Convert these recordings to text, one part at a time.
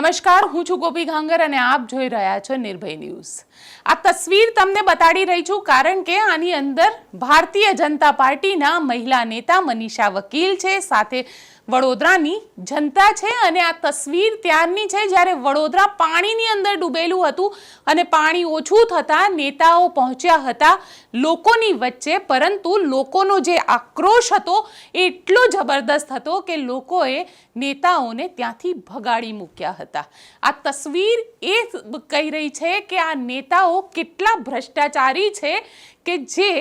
નમસ્કાર, હું છું ગોપી ઘાંગર અને આપ જોઈ રહ્યા છો નિર્ભય ન્યૂઝ. આ તસવીર તમને બતાડી રહી છું કારણ કે આની અંદર ભારતીય જનતા પાર્ટીના મહિલા નેતા મનીષા વકીલ છે, સાથે વડોદરાની જનતા છે અને આ તસવીર ત્યારની છે જ્યારે વડોદરા પાણીની અંદર ડૂબેલું હતું અને પાણી ઓછું થતાં નેતાઓ પહોંચ્યા હતા લોકોની વચ્ચે, પરંતુ લોકોનો જે આક્રોશ હતો એટલો જબરદસ્ત હતો કે લોકોએ નેતાઓને ત્યાંથી ભગાડી મૂક્યા હતા. આ તસવીર એ કહી રહી છે કે આ નેતાઓ કેટલા ભ્રષ્ટાચારી છે કે જે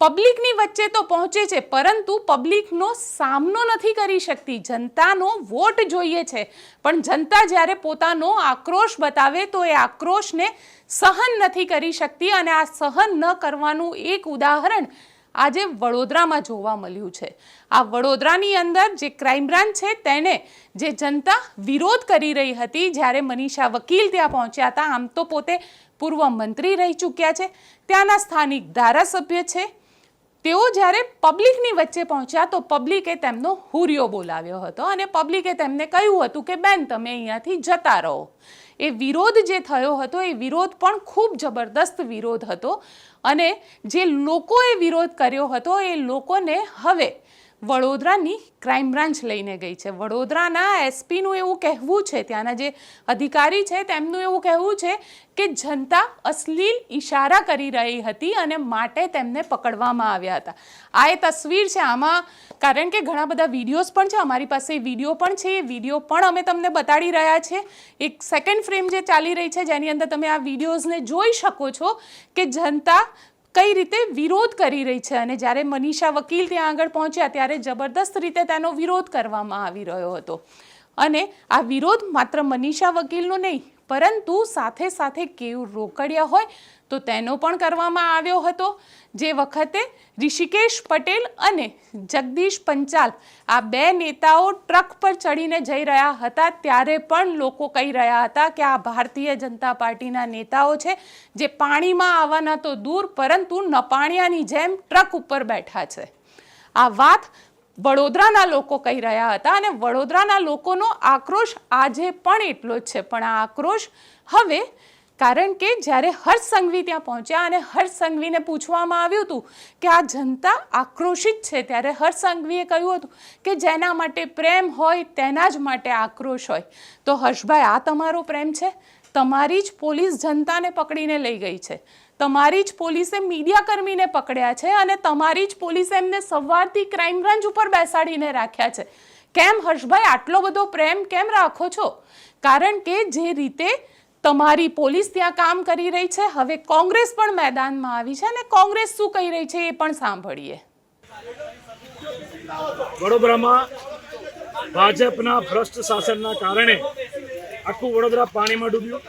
પબ્લિકની વચ્ચે તો પહોંચે છે, પરંતુ પબ્લિકનો સામનો નથી કરી શકતી. જનતાનો વોટ જોઈએ છે. પણ જનતા જ્યારે પોતાનો આક્રોશ બતાવે તો એ આક્રોશને સહન નથી કરી શકતી અને આ સહન ન કરવાનું એક ઉદાહરણ આજે વડોદરામાં જોવા મળ્યું છે. આ વડોદરાની અંદર જે ક્રાઇમ બ્રાન્ચ છે તેને જે જનતા વિરોધ કરી રહી હતી જ્યારે મનીષા વકીલ ત્યાં પહોંચ્યા હતા, આમ તો પોતે પૂર્વ મંત્રી રહી ચૂક્યા છે. ત્યાંના સ્થાનિક ધારાસભ્ય છે તેઓ જ્યારે પબ્લિકની વચ્ચે પહોંચ્યા તો પબ્લિકે તેમનો હુરિયો બોલાવ્યો હતો અને પબ્લિકે તેમને કહ્યું હતું કે, બેન, તમે અહીંયાથી જતા રહો. એ વિરોધ જે થયો હતો, એ વિરોધ પણ ખૂબ જબરદસ્ત વિરોધ હતો અને જે લોકોએ વિરોધ કર્યો હતો એ લોકોને હવે વડોદરાની ક્રાઇમ બ્રાન્ચ લઈને ગઈ છે. વડોદરાના એસપીનું એવું કહેવું છે, ત્યાંના જે અધિકારી છે, તેમનું એવું કહેવું છે કે જનતા અશ્લીલ ઈશારા કરી રહી હતી અને માટે તેમને પકડવામાં આવ્યા હતા. આ એ તસવીર છે, આમાં કારણ કે ઘણા બધા વિડીયોઝ પણ છે, અમારી પાસે વીડિયો પણ છે, એ વીડિયો પણ અમે તમને બતાડી રહ્યા છે. એક સેકન્ડ ફ્રેમ જે ચાલી રહી છે, જેની અંદર તમે આ વિડીયોઝને જોઈ શકો છો કે જનતા કઈ રીતે વિરોધ કરી રહી છે? અને જ્યારે મનીષા વકીલ ત્યાં આગળ પહોંચ્યા, ત્યારે જબરદસ્ત રીતે તેનો વિરોધ કરવામાં આવી રહ્યો હતો. અને આ વિરોધ માત્ર મનીષા વકીલનો નહીં પરંતુ સાથે સાથે કેવું રોકડિયા હોય તો તેનો પણ કરવામાં આવ્યો હતો. જે વખતે ઋષિકેશ પટેલ અને જગદીશ પંચાલ આ બે નેતાઓ ટ્રક પર ચડીને જઈ રહ્યા હતા. ત્યારે પણ લોકો કહી રહ્યા હતા કે આ ભારતીય જનતા પાર્ટીના નેતાઓ છે જે પાણીમાં આવવાના તો દૂર, પરંતુ નપાણિયાની જેમ ટ્રક ઉપર બેઠા છે. આ વાત વડોદરાના લોકો કહી રહ્યા હતા અને વડોદરાના લોકોનો આક્રોશ આજે પણ એટલો જ છે. પણ આ આક્રોશ હવે, કારણ કે જ્યારે હર્ષ સંઘવી ત્યાં પહોંચ્યા અને હર્ષ સંઘવીને પૂછવામાં આવ્યું હતું કે આ જનતા આક્રોશિત છે, ત્યારે હર્ષ સંઘવીએ કહ્યું હતું કે જેના માટે પ્રેમ હોય તેના જ માટે આક્રોશ હોય. તો હર્ષભાઈ, આ તમારો પ્રેમ છે? તમારી જ પોલીસ જનતાને પકડીને લઈ ગઈ છે. તમારી જ પોલીસે મીડિયાકર્મીને પકડ્યા છે અને તમારી જ પોલીસે એમને સવારથી ક્રાઇમ બ્રાન્ચ ઉપર બેસાડીને રાખ્યા છે. કેમ હર્ષભાઈ, આટલો બધો પ્રેમ કેમ રાખો છો? કારણ કે જે રીતે તમારી પોલીસ ત્યાં કામ કરી રહી છે, હવે કોંગ્રેસ પણ મેદાનમાં આવી છે અને કોંગ્રેસ શું કહી રહી છે એ પણ સાંભળીએ. વડોદરામાં ભાજપના ભ્રષ્ટ શાસનના કારણે આખું વડોદરા પાણીમાં ડૂબ્યું.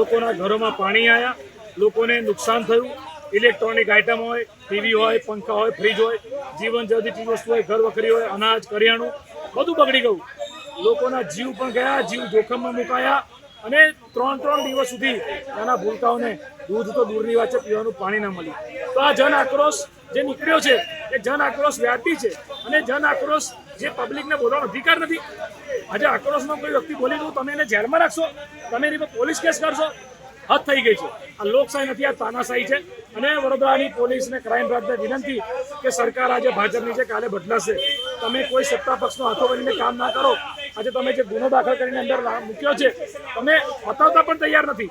લોકોના ઘરોમાં પાણી આવ્યા લોકોને નુકસાન થયું. ઇલેક્ટ્રોનિક આઇટમ હોય, ટીવી હોય, પંખા હોય, ફ્રીજ હોય, જીવન જરૂરી વસ્તુ હોય, ઘર વખરી હોય, અનાજ, કરિયાણું, બધું બગડી ગયું. લોકોના જીવ પણ ગયા, જીવ જોખમમાં મુકાયા અને ત્રણ ત્રણ દિવસ સુધી નાના ભૂલકાઓને દૂધ તો દૂરની વાત છે, પીવાનું પાણી ના મળ્યું. તો આ જન આક્રોશ જે નીકળ્યો છે, એ જન આક્રોશ વ્યાપી છે અને જન આક્રોશ જે પબ્લિકને બોલવાનો અધિકાર નથી. આજે આક્રોશમાં કોઈ વ્યક્તિ બોલી દઉં, તમે એને જેલમાં રાખશો, તમે એની પર પોલીસ કેસ કરશો હદ થઈ ગઈ છે. આ લોકશાહી નથી, આ તાનાશાહી છે. અને વડોદરાની પોલીસને ક્રાઇમ બ્રાન્ચને વિનંતી કે સરકાર આજે ભાજપની છે કાલે બદલાશે. તમે કોઈ સત્તા પક્ષનો હાથો બનીને કામ ના કરો. આજે તમે જે ગુનો દાખલ કરીને અંદર મૂક્યો છે, તમે બતાવતા પણ તૈયાર નથી.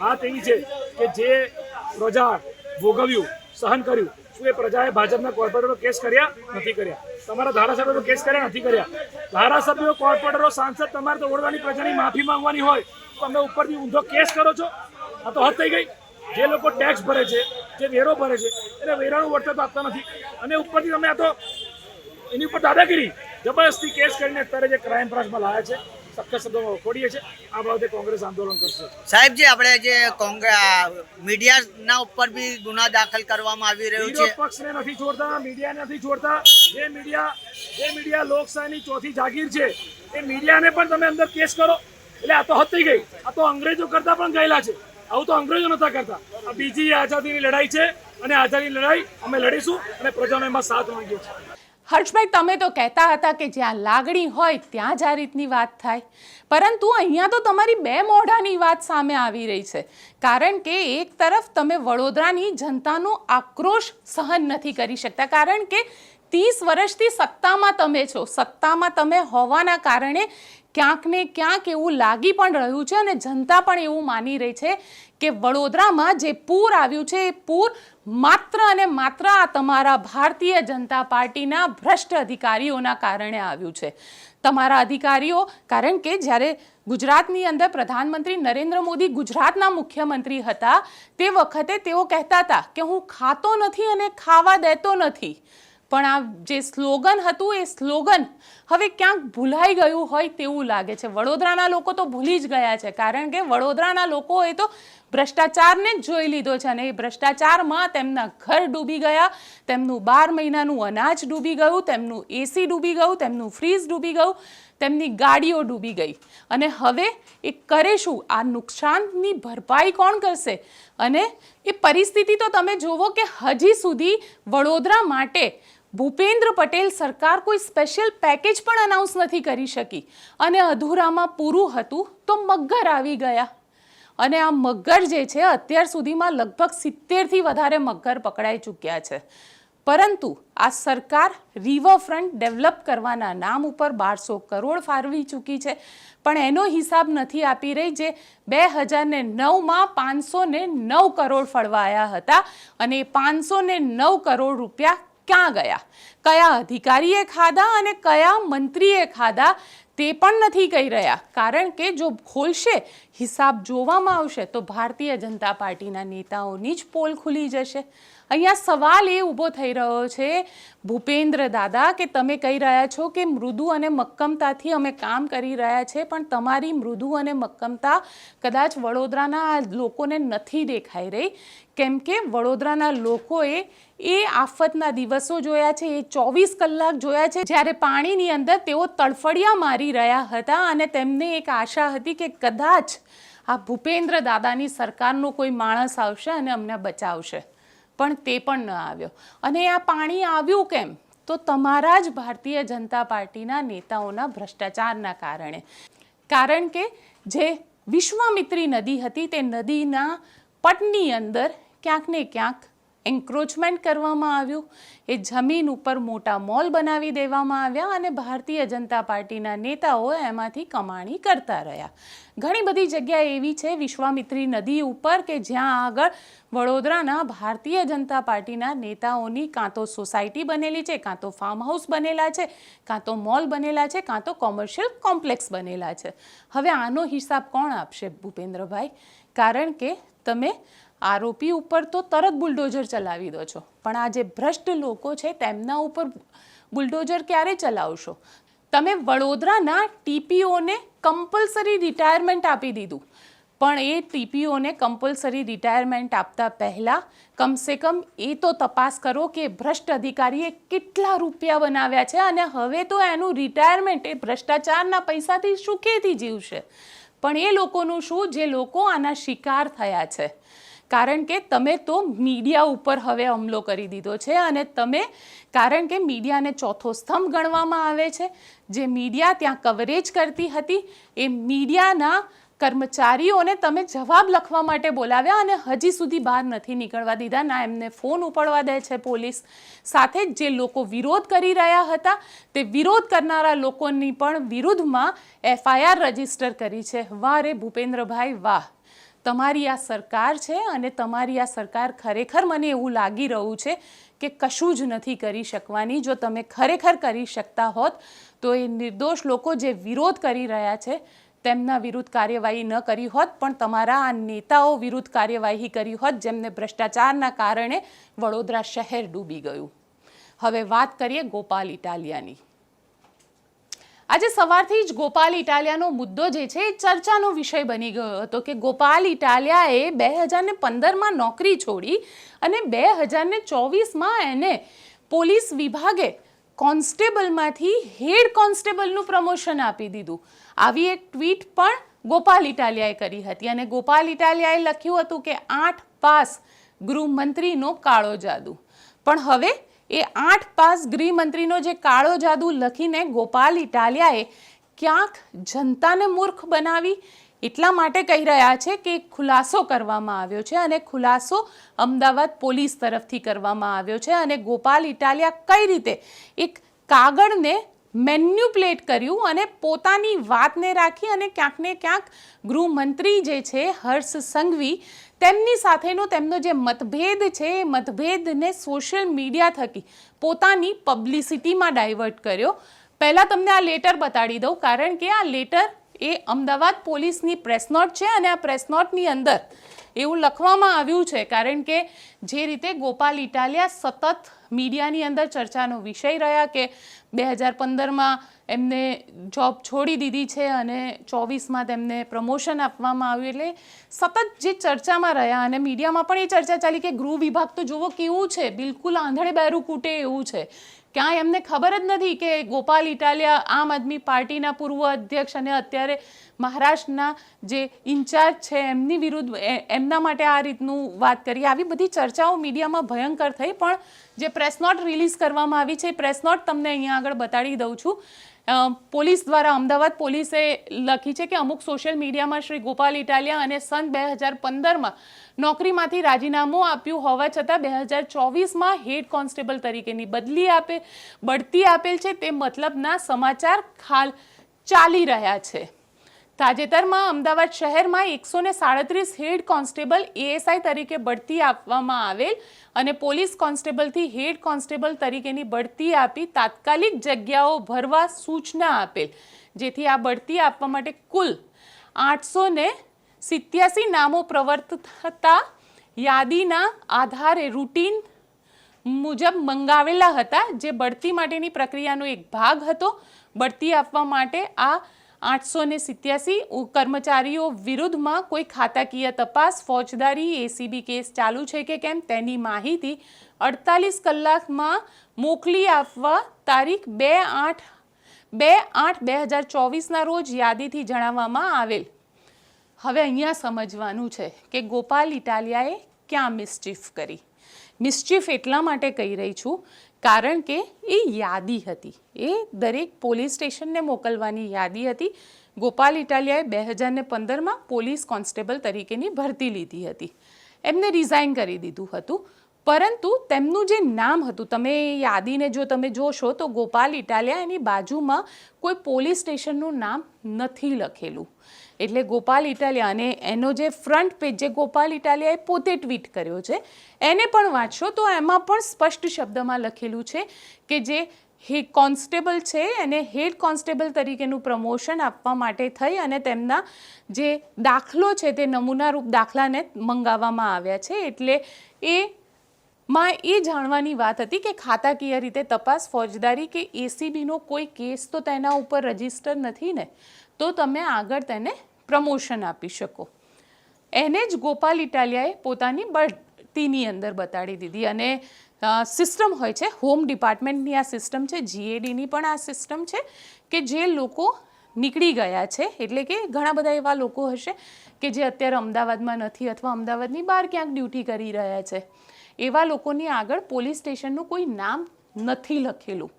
વાત એવી છે કે જે પ્રજા ભોગવ્યું, સહન કર્યું, શું એ પ્રજાએ ભાજપના કોર્પોરેટરો કેસ કર્યા? નથી કર્યા. તમારા ધારાસભ્યો કેસ કર્યા, નથી કર્યા. ધારાસભ્યો કોર્પોરેટરો, સાંસદ તમારે તો વડોદરાની પ્રજાની માફી માંગવાની હોય. તમે ઉપરથી ઊંધો કેસ કરો છો? આ તો હદ થઈ ગઈ. જે લોકો ટેક્સ ભરે છે જે વેરો ભરે છે એને વેરાનું વળતર તો આપતા નથી. અને ઉપરથી તમે આ તો એની ઉપર દાદાગીરી જબરદસ્તી કેસ કરીને અત્યારે જે ક્રાઇમ બ્રાન્ચમાં લાયા છે સખત શબ્દોમાં વખોડીએ છીએ આ બાબતે કોંગ્રેસ આંદોલન કરશે. સાહેબ જે આપણે જે મીડિયાના ઉપર બી ગુના દાખલ કરવામાં આવી રહ્યું છે. પક્ષને નથી છોડતા મીડિયાને નથી છોડતા. જે મીડિયા જે મીડિયા લોકશાહીની ચોથી જાગીર છે એ મીડિયાને પણ તમે અંદર કેસ કરો. એટલે આ તો હતી ગઈ. આ તો અંગ્રેજો કરતા પણ ગયેલા છે. આવું તો અંગ્રેજો નતા કરતા. આ બીજી આઝાદીની લડાઈ છે અને આઝાદીની લડાઈ અમે લડીશું અને પ્રજાનો એમાં સાથ માંગ્યો છે હર્ષભાઈ, તમે તો કહેતા હતા કે જ્યાં લાગણી હોય ત્યાં જ આ રીતની વાત થાય. પરંતુ અહીંયા તો તમારી બે મોઢાની વાત સામે આવી રહી છે. કારણ કે એક તરફ તમે વડોદરાની જનતાનો આક્રોશ સહન નથી કરી શકતા. કારણ કે ત્રીસ વર્ષથી સત્તામાં તમે છો. સત્તામાં તમે હોવાના કારણે ક્યાંક ને ક્યાંક એવું લાગી પણ રહ્યું છે અને જનતા પણ એવું માની રહી છે કે વડોદરામાં જે પૂર આવ્યું છે, એ પૂર માત્ર અને માત્ર આ તમારા ભારતીય જનતા પાર્ટીના ભ્રષ્ટ અધિકારીઓના કારણે આવ્યું છે. તમારા અધિકારીઓ, કારણ કે જ્યારે ગુજરાતની અંદર પ્રધાનમંત્રી નરેન્દ્ર મોદી ગુજરાતના મુખ્યમંત્રી હતા, તે વખતે તેઓ કહેતા હતા કે હું ખાતો નથી અને ખાવા દેતો નથી. પણ આ જે સ્લોગન હતું એ સ્લોગન હવે ક્યાંક ભૂલાઈ ગયું હોય તેવું લાગે છે. વડોદરાના લોકો તો ભૂલી જ ગયા છે, કારણ કે વડોદરાના લોકોએ તો ભ્રષ્ટાચારને જ જોઈ લીધો છે અને એ ભ્રષ્ટાચારમાં તેમના ઘર ડૂબી ગયા, તેમનું બાર મહિનાનું અનાજ ડૂબી ગયું, તેમનું એસી ડૂબી ગયું, તેમનું ફ્રીજ ડૂબી ગયું, તેમની ગાડીઓ ડૂબી ગઈ. અને હવે એ કરે શું? આ નુકસાનની ભરપાઈ કોણ કરશે? અને એ પરિસ્થિતિ તો તમે જુઓ કે હજી સુધી વડોદરા માટે ભૂપેન્દ્ર પટેલ સરકાર કોઈ સ્પેશિયલ પેકેજ પણ અનાઉન્સ નથી કરી શકી. અને અધૂરામાં પૂરું હતું તો મગર આવી ગયા. અને આ મગર જે છે, અત્યાર સુધીમાં લગભગ સિત્તેરથી વધારે મગર પકડાઈ ચૂક્યા છે. પરંતુ આ સરકાર રિવરફ્રન્ટ ડેવલપ કરવાના નામ ઉપર બારસો કરોડ ફાળવી ચૂકી છે. પણ એનો હિસાબ નથી આપી રહી જે બે હજાર ને નવમાં પાંચસો ને નવ કરોડ ફળવાયા હતા. અને પાંચસો ને નવ કરોડ રૂપિયા ક્યાં ગયા? કયા અધિકારીએ ખાધા અને કયા મંત્રીએ ખાધા તે પણ નથી કહી રહ્યા. કારણ કે જો ખોલશે, હિસાબ જોવામાં આવશે, તો ભારતીય જનતા પાર્ટીના નેતાઓની જ પોલ ખુલી જશે. અહીંયા સવાલ એ ઊભો થઈ રહ્યો છે, ભૂપેન્દ્ર દાદા, કે તમે કહી રહ્યા છો કે મૃદુ અને મક્કમતાથી અમે કામ કરી રહ્યા છે, પણ તમારી મૃદુ અને મક્કમતા કદાચ વડોદરાના લોકોને નથી દેખાઈ રહી. કેમ કે વડોદરાના લોકોએ એ આફતના દિવસો જોયા છે, એ ચોવીસ કલાક જોયા છે, જ્યારે પાણીની અંદર તેઓ તડફડિયા મારી રહ્યા હતા અને તેમને એક આશા હતી કે કદાચ આ ભૂપેન્દ્ર દાદાની સરકારનો કોઈ માણસ આવશે અને અમને બચાવશે. પણ તે પણ ન આવ્યો. અને આ પાણી આવ્યું કેમ? તો તમારા જ ભારતીય જનતા પાર્ટીના નેતાઓના ભ્રષ્ટાચારના કારણે. કારણ કે જે વિશ્વામિત્રી નદી હતી તે નદીના પટની અંદર ક્યાંક ને ક્યાંક એન્ક્રોચમેન્ટ કરવામાં આવ્યું એ જમીન ઉપર મોટા મોલ બનાવી દેવામાં આવ્યા અને ભારતીય જનતા પાર્ટીના નેતાઓ એમાંથી કમાણી કરતા રહ્યા. ઘણી બધી જગ્યા એવી છે, વિશ્વામિત્રી નદી ઉપર કે જ્યાં આગળ વડોદરાના ભારતીય જનતા પાર્ટીના નેતાઓની કાં તો સોસાયટી બનેલી છે, કાં તો ફાર્મ હાઉસ બનેલા છે, કાં તો મોલ બનેલા છે, કાં તો કોમર્શિયલ કોમ્પ્લેક્સ બનેલા છે. હવે આનો હિસાબ કોણ આપશે ભૂપેન્દ્રભાઈ? કારણ કે તમે આરોપી ઉપર તો તરત બુલડોઝર ચલાવી દો છો. પણ આ જે ભ્રષ્ટ લોકો છે, તેમના ઉપર બુલડોઝર ક્યારે ચલાવશો? તમે વડોદરાના ટીપીઓને કમ્પલસરી રિટાયરમેન્ટ આપી દીધું. પણ એ ટીપીઓને કમ્પલસરી રિટાયરમેન્ટ આપતા પહેલાં કમસે કમ એ તો તપાસ કરો કે ભ્રષ્ટ અધિકારીએ કેટલા રૂપિયા બનાવ્યા છે અને હવે તો એનું રિટાયરમેન્ટ એ ભ્રષ્ટાચારના પૈસાથી સુખેથી જીવશે. પણ એ લોકોનું શું? જે લોકો આના શિકાર થયા છે. કારણ કે તમે તો મીડિયા ઉપર હવે હુમલો કરી દીધો છે અને તમે, કારણ કે મીડિયાને ચોથો સ્તંભ ગણવામાં આવે છે, જે મીડિયા ત્યાં કવરેજ કરતી હતી, એ મીડિયાના કર્મચારીઓને તમે જવાબ લખવા માટે બોલાવ્યા અને હજી સુધી બહાર નથી નીકળવા દીધા, ના એમને ફોન ઉપાડવા દે છે પોલીસ. સાથે જ લોકો વિરોધ કરી રહ્યા હતા, તે વિરોધ કરનારા લોકોની પણ વિરુદ્ધમાં એફઆઈઆર રજિસ્ટર કરી છે. વાહ રે ભૂપેન્દ્રભાઈ, વાહ. તમારી આ સરકાર છે અને તમારી આ સરકાર ખરેખર મને એવું લાગી રહ્યું છે કે કશું જ નથી કરી શકવાની. જો તમે ખરેખર કરી શકતા હોત, તો એ નિર્દોષ લોકો જે વિરોધ કરી રહ્યા છે, તેમના વિરુદ્ધ કાર્યવાહી ન કરી હોત, પણ તમારા આ નેતાઓ વિરુદ્ધ કાર્યવાહી કરી હોત, જેમને ભ્રષ્ટાચારના કારણે વડોદરા શહેર ડૂબી ગયું. હવે વાત કરીએ ગોપાલ ઇટાલિયાની. આજે સવારથી જ ગોપાલ ઇટાલિયાનો મુદ્દો જે છે, એ ચર્ચાનો વિષય બની ગયો હતો કે ગોપાલ ઇટાલિયાએ બે હજારને પંદરમાં નોકરી છોડી અને બે હજારને ચોવીસમાં એને પોલીસ વિભાગે કોન્સ્ટેબલમાંથી હેડ કોન્સ્ટેબલનું પ્રમોશન આપી દીધું. આવી એક ટ્વીટ પણ ગોપાલ ઇટાલિયાએ કરી હતી અને ગોપાલ ઇટાલિયાએ લખ્યું હતું કે આઠ પાસ ગૃહમંત્રીનો કાળો જાદુ. પણ હવે એ આઠ પાસ ગૃહમંત્રીનો જે કાળો જાદુ લખીને ગોપાલ ઇટાલિયાએ ક્યાંક જનતાને મૂર્ખ બનાવી, એટલા માટે કહી રહ્યા છે કે ખુલાસો કરવામાં આવ્યો છે અને ખુલાસો અમદાવાદ પોલીસ તરફથી કરવામાં આવ્યો છે અને ગોપાલ ઇટાલિયા કઈ રીતે એક કાગળને મેન્યુપ્લેટ કર્યું અને પોતાની વાતને રાખી અને ક્યાંક ને ક્યાંક ગૃહમંત્રી જે છે હર્ષ સંઘવી તેમની સાથેનો તેમનો જે મતભેદ છે, એ મતભેદને સોશિયલ મીડિયા થકી પોતાની પબ્લિસિટીમાં ડાયવર્ટ કર્યો. પહેલાં તમને આ લેટર બતાડી દઉં, કારણ કે આ લેટર એ અમદાવાદ પોલીસની પ્રેસ નોટ છે અને આ પ્રેસ નોટની અંદર એવું લખવામાં આવ્યું છે, કારણ કે જે રીતે ગોપાલ ઇટાલિયા સતત મીડિયાની અંદર ચર્ચાનો વિષય રહ્યા કે બે હજાર પંદરમાં એમને જોબ છોડી દીધી છે અને ચોવીસમાં તેમને પ્રમોશન આપવામાં આવ્યું એટલે સતત જે ચર્ચામાં રહ્યા અને મીડિયામાં પણ એ ચર્ચા ચાલી કે ગૃહ વિભાગ તો જુઓ કેવું છે, બિલકુલ આંધળે બહેરું કૂટે એવું છે. ક્યાંય એમને ખબર જ નથી કે ગોપાલ ઇટાલિયા આમ આદમી પાર્ટીના પૂર્વ અધ્યક્ષ અને અત્યારે મહારાષ્ટ્રના જે ઇન્ચાર્જ છે એમની વિરુદ્ધ એમના માટે આ રીતનું વાત કરી. આવી બધી ચર્ચાઓ મીડિયામાં ભયંકર થઈ, પણ જે પ્રેસ નોટ રિલીઝ કરવામાં આવી છે, એ પ્રેસ નોટ તમને અહીંયા આગળ બતાડી દઉં છું. પોલીસ દ્વારા અમદાવાદ પોલીસે લખી છે કે અમુક સોશિયલ મીડિયામાં શ્રી ગોપાલ ઇટાલિયા અને સન બે હજાર પંદરમાં નોકરીમાંથી રાજીનામું આપ્યું હોવા છતાં બે હજાર ચોવીસમાં હેડ કોન્સ્ટેબલ તરીકેની બદલી આપે, બઢતી આપેલ છે. તે મતલબના સમાચાર ખાલ ચાલી રહ્યા છે. તાજેતરમાં અમદાવાદ શહેરમાં એકસો ને સાડત્રીસ હેડ કોન્સ્ટેબલ એએસઆઈ તરીકે બઢતી આપવામાં આવેલ અને પોલીસ કોન્સ્ટેબલથી હેડ કોન્સ્ટેબલ તરીકેની બઢતી આપી તાત્કાલિક જગ્યાઓ ભરવા સૂચના આપેલ, જેથી આ બઢતી આપવા માટે કુલ આઠસો ને સિત્યાસી નામો પ્રવર્તતા યાદીના આધારે રૂટીન મુજબ મંગાવેલા હતા, જે બઢતી માટેની પ્રક્રિયાનો એક ભાગ હતો. બઢતી આપવા માટે આ આઠસો ને સિત્યાસી કર્મચારીઓ વિરુદ્ધમાં કોઈ ખાતાકીય તપાસ. ફોજદારી એસીબી કેસ ચાલુ છે કે કેમ તેની માહિતી અડતાલીસ કલાકમાં મોકલી આપવા તારીખ બે આઠ બે આઠ બે હજાર ચોવીસના રોજ યાદીથી જણાવવામાં આવેલ. હવે અહીંયા સમજવાનું છે કે ગોપાલ ઇટાલિયાએ ક્યાં મિસચીફ કરી? મિસચીફ એટલા માટે કહી રહી છું કારણ કે એ યાદી હતી. એ દરેક પોલીસ સ્ટેશનને મોકલવાની યાદી હતી. ગોપાલ ઇટાલિયાએ બે હજાર ને પંદરમાં પોલીસ કોન્સ્ટેબલ તરીકેની ભરતી લીધી હતી. એમને રિઝાઇન કરી દીધું હતું. પરંતુ તેમનું જે નામ હતું, તમે એ યાદીને જો તમે જોશો તો ગોપાલ ઇટાલિયા એની બાજુમાં કોઈ પોલીસ સ્ટેશનનું નામ નથી લખેલું. એટલે ગોપાલ ઇટાલિયા અને એનો જે ફ્રન્ટ પેજ જે ગોપાલ ઇટાલિયાએ પોતે ટ્વીટ કર્યો છે, એને પણ વાંચશો તો એમાં પણ સ્પષ્ટ શબ્દમાં લખેલું છે કે જે હે કોન્સ્ટેબલ છે, એને હેડ કોન્સ્ટેબલ તરીકેનું પ્રમોશન આપવા માટે થઈ અને તેમના જે દાખલો છે તે નમૂનારૂપ દાખલાને મંગાવવામાં આવ્યા છે. એટલે એ માં એ જાણવાની વાત હતી કે ખાતાકીય રીતે તપાસ ફોજદારી કે એસીબીનો કોઈ કેસ તો તેના ઉપર રજિસ્ટર નથી ને? તો તમે આગળ તેને પ્રમોશન આપી શકો. એને જ ગોપાલ ઇટાલિયાએ પોતાની બઢતીની અંદર બતાડી દીધી અને સિસ્ટમ હોય છે, હોમ ડિપાર્ટમેન્ટની આ સિસ્ટમ છે, જીએડીની પણ આ સિસ્ટમ છે, કે જે લોકો નીકળી ગયા છે, એટલે કે ઘણા બધા એવા લોકો હશે કે જે અત્યારે અમદાવાદમાં નથી અથવા અમદાવાદની બહાર ક્યાંક ડ્યુટી કરી રહ્યા છે. એવા લોકોની આગળ પોલીસ સ્ટેશનનું કોઈ નામ નથી લખેલું.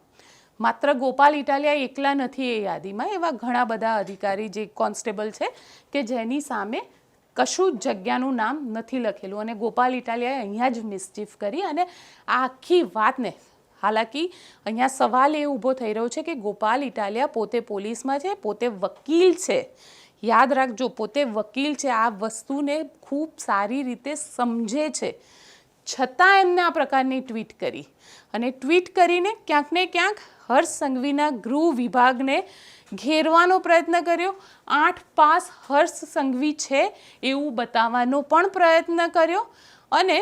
માત્ર ગોપાલ ઇટાલિયા એકલા નથી એ યાદીમાં, એવા ઘણા બધા અધિકારી જે કોન્સ્ટેબલ છે કે જેની સામે કશું જ જગ્યાનું નામ નથી લખેલું. અને ગોપાલ ઇટાલિયાએ અહીંયા જ મિસચીફ કરી અને આ આખી વાતને, હાલાકી, અહીંયા સવાલ એ ઊભો થઈ રહ્યો છે કે ગોપાલ ઇટાલિયા પોતે પોલીસમાં છે, પોતે વકીલ છે. યાદ રાખજો, પોતે વકીલ છે, આ વસ્તુને ખૂબ સારી રીતે સમજે છે. છતાં એમને આ પ્રકારની ટ્વીટ કરી. અને ટ્વીટ કરીને ક્યાંક ને ક્યાંક હર્ષ સંઘવીના ગૃહ વિભાગને ઘેરવાનો પ્રયત્ન કર્યો. આઠ પાસ હર્ષ સંઘવી છે એવું બતાવવાનો પણ પ્રયત્ન કર્યો અને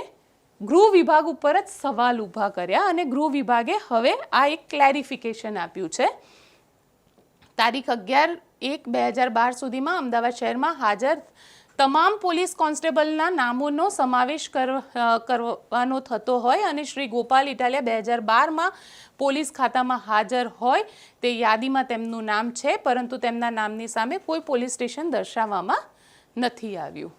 ગૃહ વિભાગ ઉપર જ સવાલ ઊભા કર્યા અને ગૃહ વિભાગે હવે આ એક ક્લેરિફિકેશન આપ્યું છે. તારીખ અગિયાર એક બે હજાર બાર સુધીમાં અમદાવાદ શહેરમાં હાજર તમામ પોલીસ કોન્સ્ટેબલના નામોનો સમાવેશ કરવાનો થતો હોય અને શ્રી ગોપાલ ઇટાલિયા બે હજાર બારમાં પોલીસ ખાતામાં હાજર હોય તે યાદીમાં તેમનું નામ છે, પરંતુ તેમના નામની સામે કોઈ પોલીસ સ્ટેશન દર્શાવવામાં નથી આવ્યું.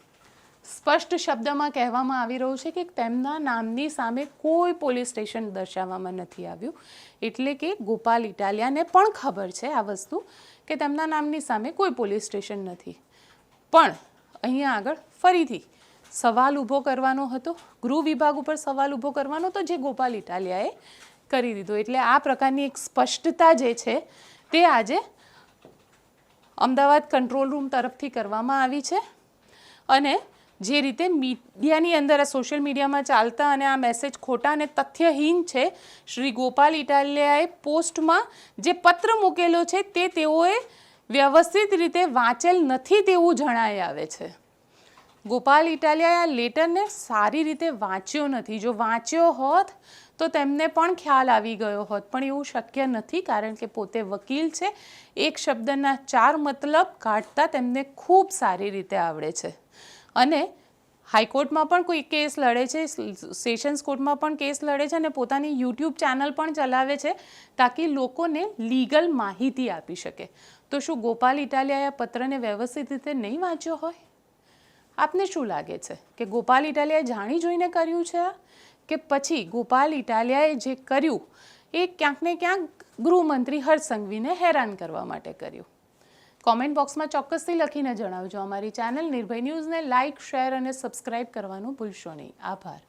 સ્પષ્ટ શબ્દમાં કહેવામાં આવી રહ્યું છે કે તેમના નામની સામે કોઈ પોલીસ સ્ટેશન દર્શાવવામાં નથી આવ્યું. એટલે કે ગોપાલ ઇટાલિયાને પણ ખબર છે આ વસ્તુ કે તેમના નામની સામે કોઈ પોલીસ સ્ટેશન નથી. પણ અહીંયા આગળ ફરીથી સવાલ ઊભો કરવાનો હતો. ગૃહ વિભાગ ઉપર સવાલ ઊભો કરવાનો હતો જે ગોપાલ ઇટાલિયાએ કરી દીધો. એટલે આ પ્રકારની એક સ્પષ્ટતા જે છે તે આજે અમદાવાદ કંટ્રોલ રૂમ તરફથી કરવામાં આવી છે. અને જે રીતે મીડિયાની અંદર સોશિયલ મીડિયામાં ચાલતા અને આ મેસેજ ખોટા અને તથ્યહીન છે, શ્રી ગોપાલ ઇટાલિયાએ પોસ્ટમાં જે પત્ર મૂકેલો છે તે તેઓએ વ્યવસ્થિત રીતે વાંચેલ નથી તેવું જણાઈ આવે છે. ગોપાલ ઇટાલિયાએ આ લેટરને સારી રીતે વાંચ્યો નથી. જો વાંચ્યો હોત તો તેમને પણ ખ્યાલ આવી ગયો હોત. પણ એવું શક્ય નથી કારણ કે પોતે વકીલ છે. એક શબ્દના ચાર મતલબ કાઢતા તેમને ખૂબ સારી રીતે આવડે છે. અને હાઈકોર્ટમાં પણ કોઈ કેસ લડે છે, સેશન્સ કોર્ટમાં પણ કેસ લડે છે અને પોતાની યુટ્યુબ ચેનલ પણ ચલાવે છે તાકી લોકોને લીગલ માહિતી આપી શકે. તો શું ગોપાલ ઇટાલિયાએ આ પત્રને વ્યવસ્થિત રીતે નહીં વાંચ્યો હોય? આપને શું લાગે છે કે ગોપાલ ઇટાલિયાએ જાણી જોઈને કર્યું છે કે પછી ગોપાલ ઇટાલિયાએ જે કર્યું, એ ક્યાંક ને ક્યાંક ગૃહમંત્રી હર્ષ સંઘવીને હેરાન કરવા માટે કર્યું? કોમેન્ટ બોક્સમાં ચોક્કસથી લખીને જણાવજો. અમારી ચેનલ નિર્ભય ન્યૂઝને લાઇક, શેર અને સબસ્ક્રાઇબ કરવાનું ભૂલશો નહીં. આભાર.